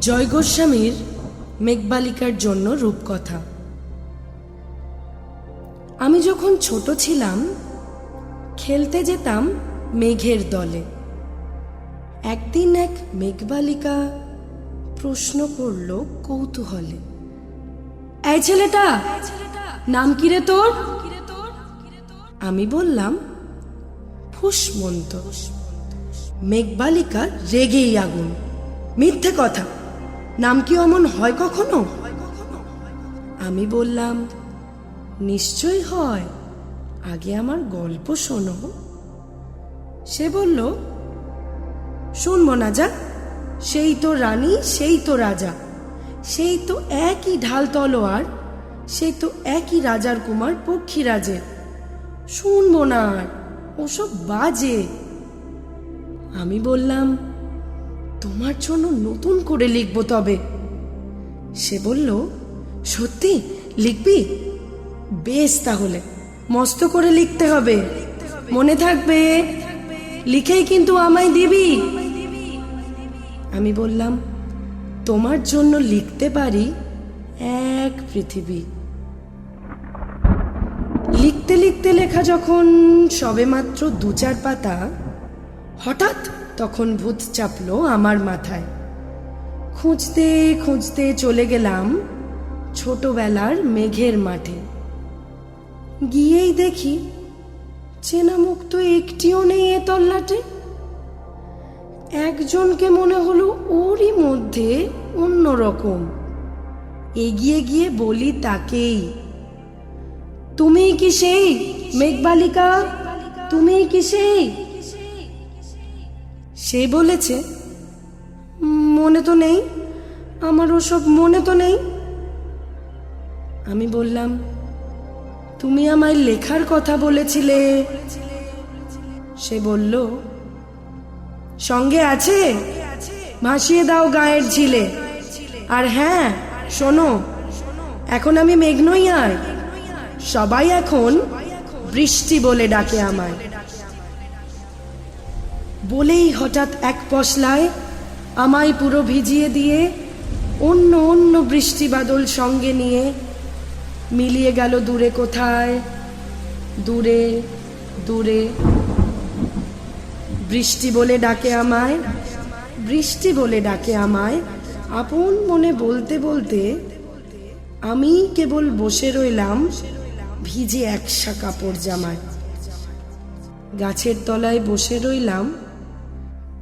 জয় গোস্বামীর মেঘবালিকার জন্য রূপকথা। আমি যখন ছোট ছিলাম, খেলতে যেতাম মেঘের দলে। একদিন এক মেঘবালিকা প্রশ্ন করল কৌতূহলে, এই ছেলেটা, নাম কি রে তোর? আমি বললাম, ফুসমন্ত। মেঘবালিকা রেগেই আগুন। মিথ্যে কথা। নাম কি অমন হয় কখনো? আমি বললাম নিশ্চয় হয়। আগে আমার গল্প শোনো। সে বলল শুনব না যা সেই তো রানী, সেই তো রাজা। সেই তো একই ঢাল তলোয়ার সেই তো একই রাজার কুমার পক্ষীরাজের। শুনব না আর ওসব বাজে। আমি বললাম তোমার জন্য নতুন করে লিখব তবে। সে বলল, সত্যি? লিখবি? বেশ তাহলে, মস্ত করে লিখতে হবে। মনে থাকবে, লিখেই কিন্তু আমায় দিবি। আমি বললাম, তোমার জন্য লিখতে পারি এক পৃথিবী। লিখতে লিখতে লেখা যখন সবেমাত্র দু চার পাতা, হঠাৎ তখন ভূত চাপলো আমার মাথায়। খুঁজতে খুঁজতে চলে গেলাম ছোটবেলার মেঘের মাঠে। গিয়েই দেখি চেনা মুখ তো একটিও নেই এ তল্লাটে। একজনকে মনে হলো ওরই মধ্যে অন্যরকম এগিয়ে গিয়ে বলি তাকেই, তুমি কি সেই মেঘবালিকা? তুমি কি সেই সে বলেছে, মনে তো নেই, আমার ওসব মনে তো নেই। আমি বললাম, তুমি আমায় লেখার কথা বলেছিলে। সে বলল, সঙ্গে আছে, ভাসিয়ে দাও গায়ের ঝিলে। আর হ্যাঁ শোনো, এখন আমি মেঘ নই আর সবাই এখন বৃষ্টি বলে ডাকে আমায়। বলেই হঠাৎ এক পশলায় আমায় পুরো ভিজিয়ে দিয়ে অন্য অন্য বৃষ্টি বাদল সঙ্গে নিয়ে মিলিয়ে গেল দূরে কোথায়? দূরে দূরে। বৃষ্টি বলে ডাকে আমায়, বৃষ্টি বলে ডাকে আমায়। আপন মনে বলতে বলতে আমি কেবল বসে রইলাম, ভিজে একসা কাপড় জামায়। গাছের তলায় বসে রইলাম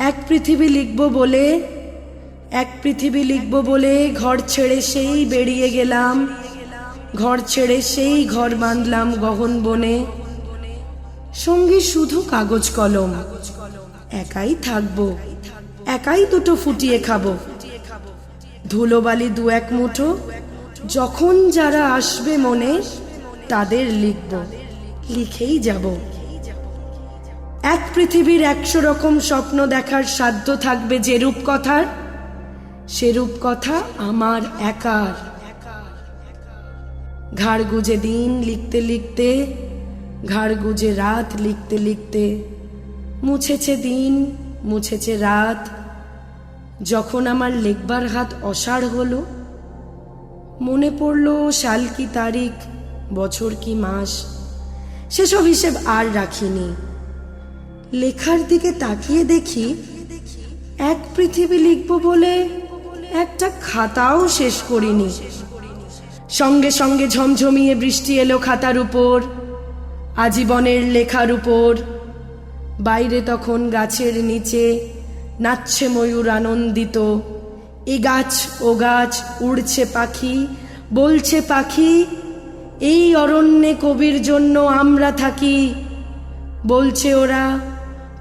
এক পৃথিবী লিখব বলে, এক পৃথিবী লিখব বলে ঘর ছেড়ে সেই বেরিয়ে গেলাম। ঘর ছেড়ে সেই ঘর বাঁধলাম গহন বনে। সঙ্গী শুধু কাগজ কলম। একাই থাকব। একাই দুটো ফুটিয়ে খাব। ধুলোবালি দু এক মুঠো। যখন যারা আসবে মনে, তাদের লিখব। লিখেই যাব। এক পৃথিবীর একশো রকম স্বপ্ন দেখার সাধ্য থাকবে যে রূপকথার। সে রূপকথা আমার একার। ঘাড় গুজে দিন লিখতে লিখতে, ঘাড় গুজে রাত লিখতে লিখতে। মুছেছে দিন, মুছেছে রাত। যখন আমার লেখবার হাত অসাড় হলো, মনে পড়ল সাল কি তারিখ, বছর কি মাস। সেসব হিসেব আর রাখিনি। লেখার দিকে তাকিয়ে দেখি এক পৃথিবী লিখব বলে একটা খাতাও শেষ করিনি। সঙ্গে সঙ্গে ঝমঝমিয়ে বৃষ্টি এলো খাতার উপর, আজীবনের লেখার উপর। বাইরে তখন গাছের নিচে নাচছে ময়ূর আনন্দিত। এ গাছ, ও গাছ, উড়ছে পাখি, বলছে পাখি, এই অরণ্যে কবির জন্য আমরা থাকি। বলছে ওরা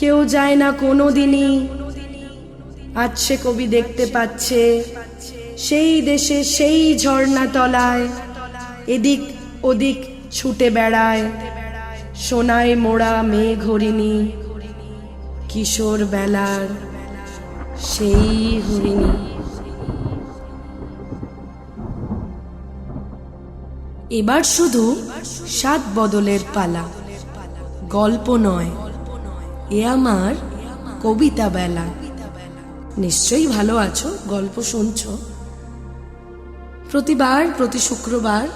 কেউ যায় না কোনো দিনই আজ সে কবি দেখতে পাচ্ছে, সেই দেশে সেই ঝর্ণা তলায়, এদিক ওদিক ছুটে বেড়ায়, সোনায় মোড়া মেঘ হরিণী, কিশোর বেলার সেই হরিণী। এবার শুধু সাত বদলের পালা, গল্প নয়। এ আমার কবিতা বেলা। নিশ্চয়ই ভালো আছো, গল্প শুনছো। প্রতিবার, প্রতি শুক্রবার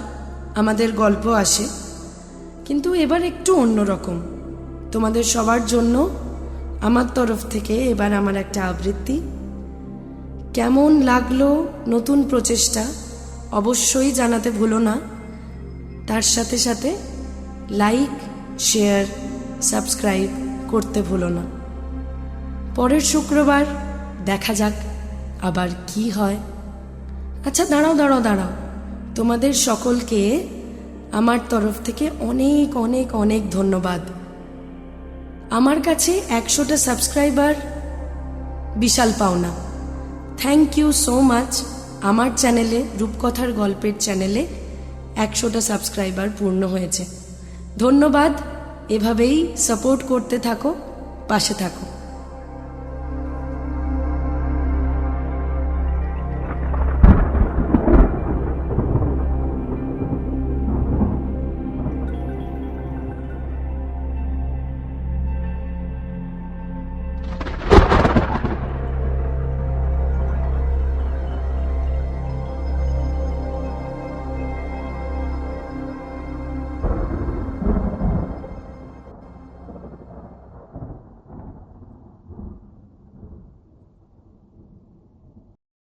আমাদের গল্প আসে, কিন্তু এবার একটু অন্যরকম তোমাদের সবার জন্য আমার তরফ থেকে এবার আমার একটা আবৃত্তি। কেমন লাগল নতুন প্রচেষ্টা, অবশ্যই জানাতে ভুলো না। তার সাথে সাথে লাইক শেয়ার সাবস্ক্রাইব করতে ভুলো না। পরের শুক্রবার দেখা যাক আবার কি হয়। আচ্ছা দাঁড়াও দাঁড়াও দাঁড়াও। তোমাদের সকলকে আমার তরফ থেকে অনেক অনেক অনেক ধন্যবাদ। আমার কাছে একশোটা সাবস্ক্রাইবার বিশাল পাওনা। থ্যাংক ইউ সো মাচ আমার চ্যানেলে, রূপকথার গল্পের চ্যানেলে একশোটা সাবস্ক্রাইবার পূর্ণ হয়েছে। ধন্যবাদ। এভাবেই সাপোর্ট করতে থাকো পাশে থাকো।